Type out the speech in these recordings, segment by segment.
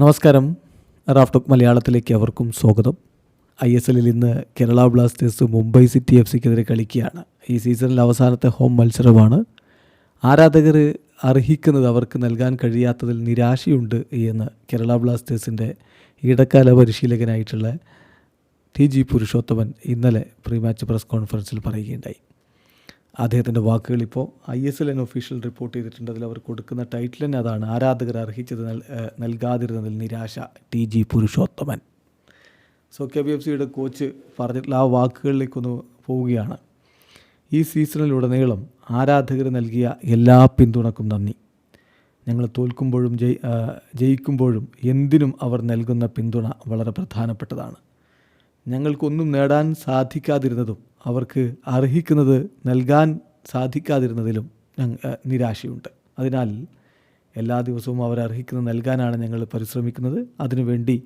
നമസ്കാരം. റാഫ്റ്റോക്ക് മലയാളത്തിലേക്ക് അവർക്കും സ്വാഗതം. ഐ എസ് എല്ലിൽ ഇന്ന് Kerala Blasters Mumbai City F സിക്കെതിരെ കളിക്കുകയാണ്. ഈ സീസണിൽ അവസാനത്തെ ഹോം മത്സരമാണ്. ആരാധകർ അർഹിക്കുന്നത് അവർക്ക് നൽകാൻ കഴിയാത്തതിൽ നിരാശയുണ്ട് എന്ന് കേരള ബ്ലാസ്റ്റേഴ്സിന്റെ ഇടക്കാല പരിശീലകനായിട്ടുള്ള ടി ജി പുരുഷോത്തമൻ ഇന്നലെ പ്രീ മാച്ച് പ്രസ് കോൺഫറൻസിൽ പറയുകയുണ്ടായി. അദ്ദേഹത്തിന്റെ വാക്കുകൾ ഇപ്പോൾ ഐ എസ് എൽ എൻ ഒഫീഷ്യൽ റിപ്പോർട്ട് ചെയ്തിട്ടുണ്ട്. അതിൽ അവർ കൊടുക്കുന്ന ടൈറ്റിൽ തന്നെ അതാണ്. ആരാധകർ അർഹിച്ചത് നൽ നൽകാതിരുന്നതിൽ നിരാശ T G Purushothaman. So K B F സിയുടെ കോച്ച് പറഞ്ഞിട്ടുള്ള ആ വാക്കുകളിലേക്കൊന്ന് പോവുകയാണ്. ഈ സീസണിലുടനീളം ആരാധകർ നൽകിയ എല്ലാ പിന്തുണക്കും നന്ദി. ഞങ്ങൾ തോൽക്കുമ്പോഴും ജയി ജയിക്കുമ്പോഴും എന്തിനും അവർ നൽകുന്ന പിന്തുണ വളരെ പ്രധാനപ്പെട്ടതാണ്. ഞങ്ങൾക്കൊന്നും നേടാൻ സാധിക്കാതിരുന്നതും അവർക്ക് അർഹിക്കുന്നത് നൽകാൻ സാധിക്കാതിരുന്നതിലും നിരാശയുണ്ട്. അതിനാൽ എല്ലാ ദിവസവും അവർ അർഹിക്കുന്നത് നൽകാനാണ് ഞങ്ങൾ പരിശ്രമിക്കുന്നത്. അതിനുവേണ്ടി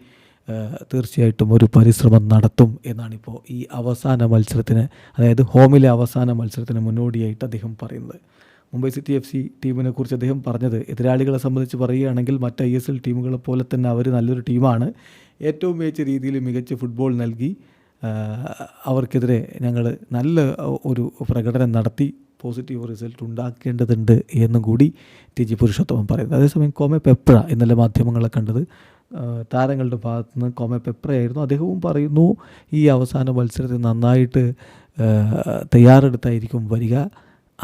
തീർച്ചയായിട്ടും ഒരു പരിശ്രമം നടത്തും എന്നാണിപ്പോൾ ഈ അവസാന മത്സരത്തിന് അതായത് ഹോമിലെ അവസാന മത്സരത്തിന് മുന്നോടിയായിട്ട് അദ്ദേഹം പറയുന്നത്. മുംബൈ സിറ്റി എഫ് സി ടീമിനെ കുറിച്ച് അദ്ദേഹം പറഞ്ഞത് എതിരാളികളെ സംബന്ധിച്ച് പറയുകയാണെങ്കിൽ മറ്റ് ഐ എസ് എൽ ടീമുകളെ പോലെ തന്നെ അവർ നല്ലൊരു ടീമാണ്. ഏറ്റവും മികച്ച രീതിയിൽ മികച്ച ഫുട്ബോൾ നൽകി അവർക്കെതിരെ ഞങ്ങൾ നല്ല ഒരു പ്രകടനം നടത്തി പോസിറ്റീവ് റിസൾട്ട് ഉണ്ടാക്കേണ്ടതുണ്ട് എന്നും കൂടി ടി ജി പുരുഷോത്തമൻ പറയുന്നത് അതേസമയം കോമെ പെപ്ര ഇന്നലെ മാധ്യമങ്ങളെ കണ്ടത്. താരങ്ങളുടെ ഭാഗത്തു നിന്ന് കോമെ പെപ്രയായിരുന്നു. അദ്ദേഹവും പറയുന്നു ഈ അവസാന മത്സരത്തിൽ നന്നായിട്ട് തയ്യാറെടുത്തായിരിക്കും വരിക.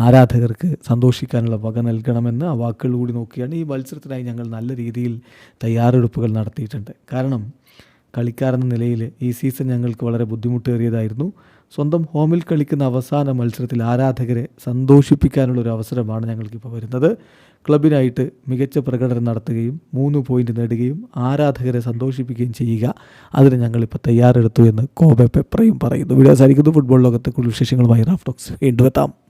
ആരാധകർക്ക് സന്തോഷിക്കാനുള്ള വക നൽകണമെന്ന് ആ വാക്കുകൾ കൂടി നോക്കിയാണ് ഈ മത്സരത്തിനായി ഞങ്ങൾ നല്ല രീതിയിൽ തയ്യാറെടുപ്പുകൾ നടത്തിയിട്ടുണ്ട്. കാരണം കളിക്കാരെന്ന നിലയിൽ ഈ സീസൺ ഞങ്ങൾക്ക് വളരെ ബുദ്ധിമുട്ടേറിയതായിരുന്നു. സ്വന്തം ഹോമിൽ കളിക്കുന്ന അവസാന മത്സരത്തിൽ ആരാധകരെ സന്തോഷിപ്പിക്കാനുള്ള ഒരു അവസരമാണ് ഞങ്ങൾക്കിപ്പോൾ വരുന്നത്. ക്ലബിനായിട്ട് മികച്ച പ്രകടനം നടത്തുകയും മൂന്ന് പോയിന്റ് നേടുകയും ആരാധകരെ സന്തോഷിപ്പിക്കുകയും ചെയ്യുക അതിന് ഞങ്ങളിപ്പോൾ തയ്യാറെടുത്തു എന്ന് കോബെ പെപ്രയും പറയുന്നു. വീഡിയോ ഫുട്ബോൾ ലോകത്തെ കൂടുതൽ വിശേഷങ്ങളുമായി റാഫ്റ്റോക്സ് വീണ്ടും എത്താം.